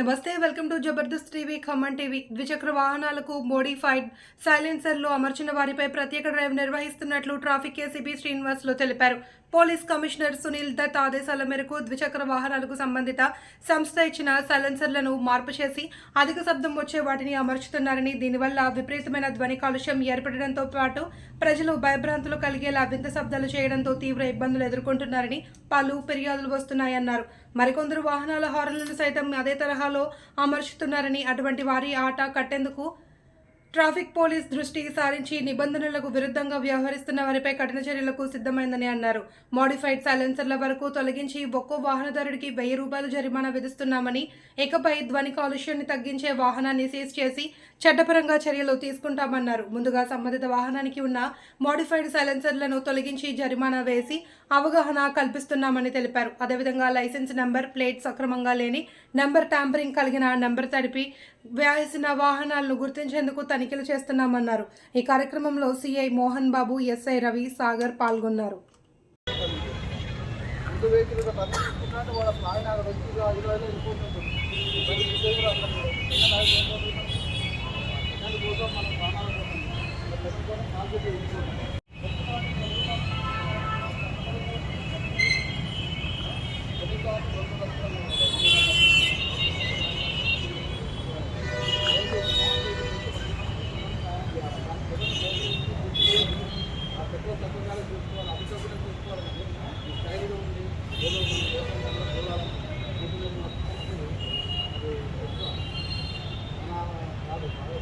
నమస్తే welcome to Jabardasth TV Khammam TV. ద్విచక్ర వాహనాలకు మోడిఫైడ్ సైలెన్సర్లు అమర్చిన వారిపై ప్రత్యేక డ్రైవ్ నిర్వహిస్తున్నట్లు ట్రాఫిక్ ఏసీబీ శ్రీనివాస్లో తెలిపారు. పోలీస్ కమిషనర్ సునీల్ దత్ ఆదేశాల మేరకు ద్విచక్ర వాహనాలకు సంబంధిత సంస్థ ఇచ్చిన సైలెన్సర్లను మార్పు చేసి అధిక శబ్దం వచ్చే వాటిని అమర్చుతున్నారని దీనివల్ల విపరీతమైన ధ్వని కాలుష్యం ఏర్పడడంతో పాటు ప్రజలు భయభ్రాంతులు కలిగేలా వింత శబ్దాలు చేయడంతో తీవ్ర ఇబ్బందులు ఎదుర్కొంటున్నారని పలు ఫిర్యాదులు వస్తున్నాయన్నారు. మరికొందరు వాహనాల హార్న్లను సైతం అదే తరహాలో అమర్చుతున్నారని అటువంటి వారి ఆట కట్టేందుకు ట్రాఫిక్ పోలీస్ దృష్టి సారించి నిబంధనలకు విరుద్ధంగా వ్యవహరిస్తున్న వారిపై కఠిన చర్యలకు సిద్ధమైందని అన్నారు. మోడిఫైడ్ సైలెన్సర్ల వరకు తొలగించి ఒక్కో వాహనదారుడికి వెయ్యి రూపాయలు జరిమానా విధిస్తున్నామని ఇకపై ధ్వని కాలుష్యాన్ని తగ్గించే వాహనాన్ని సీజ్ చేసి చట్టపరంగా చర్యలు తీసుకుంటామన్నారు. ముందుగా సంబంధిత వాహనానికి ఉన్న మోడిఫైడ్ సైలెన్సర్లను తొలగించి జరిమానా వేసి అవగాహన కల్పిస్తున్నామని తెలిపారు. అదేవిధంగా లైసెన్స్ నంబర్ ప్లేట్ సక్రమంగా లేని నంబర్ ట్యాంపరింగ్ కలిగిన నంబర్ తడిపి వ్యాసిన వాహనాలను గుర్తించేందుకు తనిఖీలు చేస్తున్నామన్నారు. ఈ కార్యక్రమంలో సిఐ మోహన్ బాబు ఎస్ఐ రవి సాగర్ పాల్గొన్నారు.